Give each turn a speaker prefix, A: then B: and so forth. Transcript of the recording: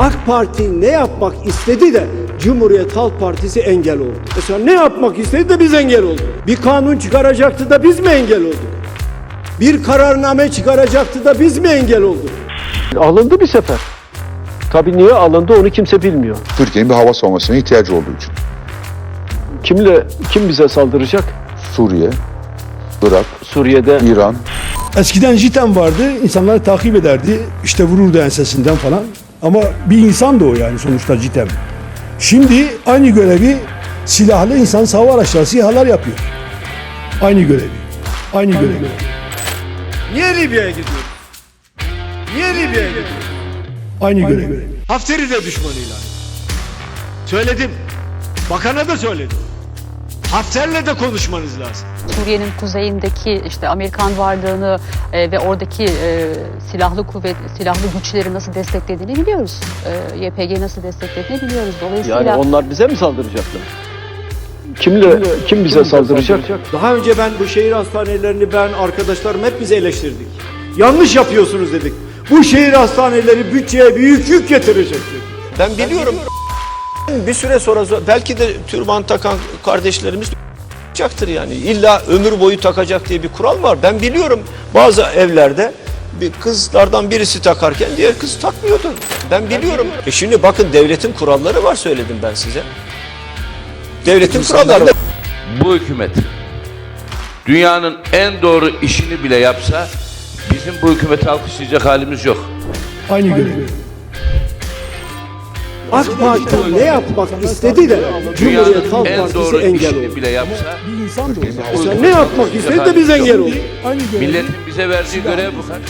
A: AK Parti ne yapmak istedi de Cumhuriyet Halk Partisi engel oldu. Mesela ne yapmak istedi de biz engel olduk. Bir kanun çıkaracaktı da biz mi engel olduk? Bir kararname çıkaracaktı da biz mi engel olduk?
B: Alındı bir sefer. Tabii niye alındı onu kimse bilmiyor.
C: Türkiye'nin bir hava savunmasına ihtiyacı olduğu için.
B: Kimle kim bize saldıracak?
C: Suriye, Irak,
B: Suriye'de
C: İran,
D: Eskiden JITEM vardı, insanları takip ederdi, işte vururdu ensesinden falan. Ama bir insan da o yani sonuçta JITEM. Şimdi aynı görevi silahlı insan hava araçları, SİHA'lar yapıyor. Aynı görevi, aynı görevi.
A: Niye Libya'ya gidiyoruz? Niye Libya'ya gidiyoruz?
D: Aynı görevi.
A: Hafter'i de düşmanıyla. Söyledim. Bakana da söyledim. Hafter'le de konuşmanız lazım.
E: Suriye'nin kuzeyindeki işte Amerikan varlığını e, ve oradaki e, silahlı kuvvet, silahlı güçleri nasıl desteklediğini biliyoruz. E, YPG nasıl desteklediğini biliyoruz. Dolayısıyla
B: yani onlar bize mi saldıracaklar? Kimle kim bize saldıracak?
A: Daha önce ben bu şehir hastanelerini ben arkadaşlarım hep bizi eleştirdik. Yanlış yapıyorsunuz dedik. Bu şehir hastaneleri bütçeye büyük yük getirecek dedik.
F: Ben biliyorum. Bir süre sonra belki de türban takan kardeşlerimiz takacaktır yani. İlla ömür boyu takacak diye bir kural var. Ben biliyorum bazı evlerde bir kızlardan birisi takarken diğer kız takmıyordu. Ben biliyorum. E şimdi bakın devletin kuralları var söyledim ben size. Devletin kuralları var.
G: bu hükümet dünyanın en doğru işini bile yapsa bizim bu hükümeti alkışlayacak halimiz yok.
D: Aynı görevi.
A: AK Parti ne yapmak istedi de Cumhuriyet Halk Partisi engel oldu.
G: bile yapsa
D: Bir insan da o.
A: Mesela ne yapmak istedi de biz engel olduk.
G: Milletin bize verdiği görev bu kadar.